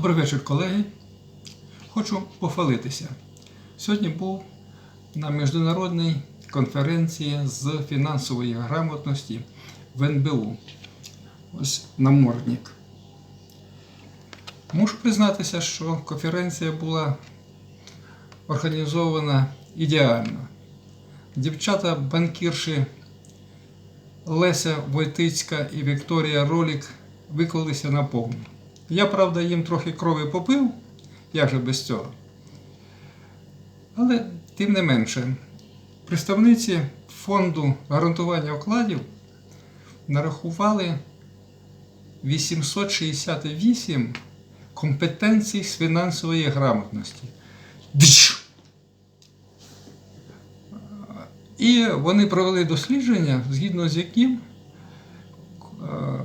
Добрий вечір, колеги. Хочу похвалитися. Сьогодні був на міжнародній конференції з фінансової грамотності в НБУ. Ось намордник. Мушу признатися, що конференція була організована ідеально. Дівчата-банкірші Леся Войтицька і Вікторія Ролік виклалися на повну. Я, правда, їм трохи крові попив, як же без цього. Але тим не менше, представниці фонду гарантування вкладів нарахували 868 компетенцій з фінансової грамотності. Дч! І вони провели дослідження, згідно з яким е,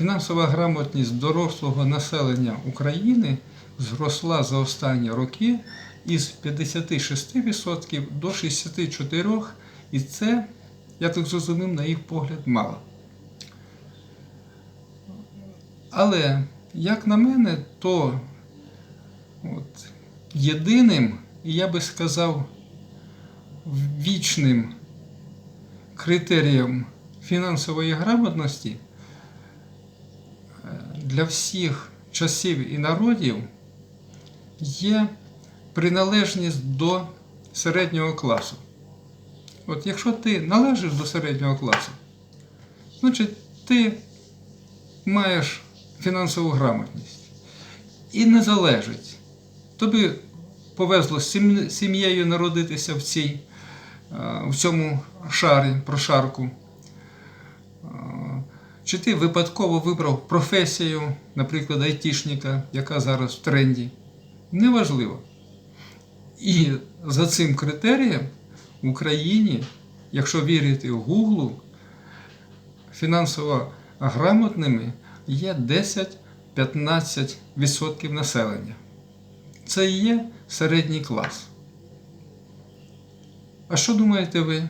фінансова грамотність дорослого населення України зросла за останні роки із 56% до 64%, і це, я так зрозумів, на їх погляд мало. Але, як на мене, то от, єдиним, і я би сказав, вічним критерієм фінансової грамотності для всіх часів і народів є приналежність до середнього класу. От якщо ти належиш до середнього класу, значить ти маєш фінансову грамотність. І не залежить. Тобі повезло з сім'єю народитися в цій, в цьому шарі, прошарку. Чи ти випадково вибрав професію, наприклад, айтішника, яка зараз в тренді? Неважливо. І за цим критерієм в Україні, якщо вірити Гуглу, фінансово грамотними є 10-15% населення. Це і є середній клас. А що думаєте ви?